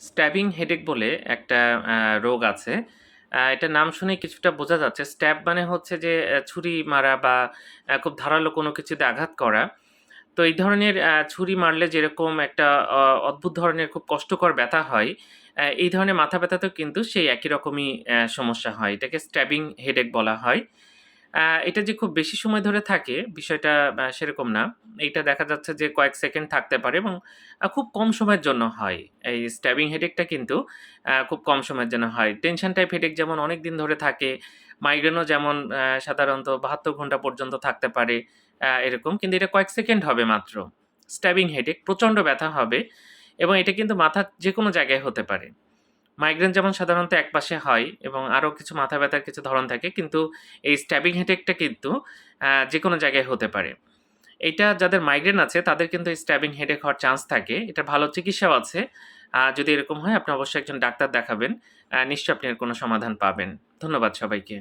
Stabbing headache বলে একটা রোগ আছে। আ এটার নাম শুনেই কিছুটা বোঝা যাচ্ছে। স্ট্যাব মানে হচ্ছে যে ছুরি মারা বা খুব ধারালো কোনো কিছুতে আঘাত করা। তো এই ধরনের ছুরি মারলে যেরকম একটা অদ্ভুত ধরনের খুব কষ্টকর ব্যথা হয়, এই ধরনের মাথা ব্যথাতেও কিন্তু সেই একই রকমই সমস্যা হয়। এটাকে স্ট্যাবিং হেডেক বলা হয়। এটা যে খুব বেশি সময় ধরে থাকে বিষয়টা সেরকম না। এটা দেখা যাচ্ছে যে কয়েক সেকেন্ড থাকতে পারে এবং খুব কম সময়ের জন্য হয়। এই স্ট্যাবিং হেডেকটা কিন্তু খুব কম সময়ের জন্য হয়। টেনশন টাইপ হেডেক যেমন অনেক দিন ধরে থাকে, মাইগ্রেনও যেমন সাধারণত ৭২ ঘণ্টা পর্যন্ত থাকতে পারে এরকম। কিন্তু এটা কয়েক সেকেন্ড হবে মাত্র। স্ট্যাবিং হেডেক প্রচণ্ড ব্যথা হবে এবং এটা কিন্তু মাথার যে কোনো জায়গায় হতে পারে। মাইগ্রেন যেমন সাধারণত একপাশে হয় এবং আরও কিছু মাথা ব্যথার কিছু ধরন থাকে। কিন্তু এই স্ট্যাবিং হেডেকটা কিন্তু যে কোনো জায়গায় হতে পারে। এটা যাদের মাইগ্রেন আছে, তাদের কিন্তু এই স্ট্যাবিং হেডেক হওয়ার চান্স থাকে। এটা ভালো চিকিৎসাও আছে। যদি এরকম হয়, আপনি অবশ্যই একজন ডাক্তার দেখাবেন। নিশ্চয়ই আপনি এর কোনো সমাধান পাবেন। ধন্যবাদ সবাইকে।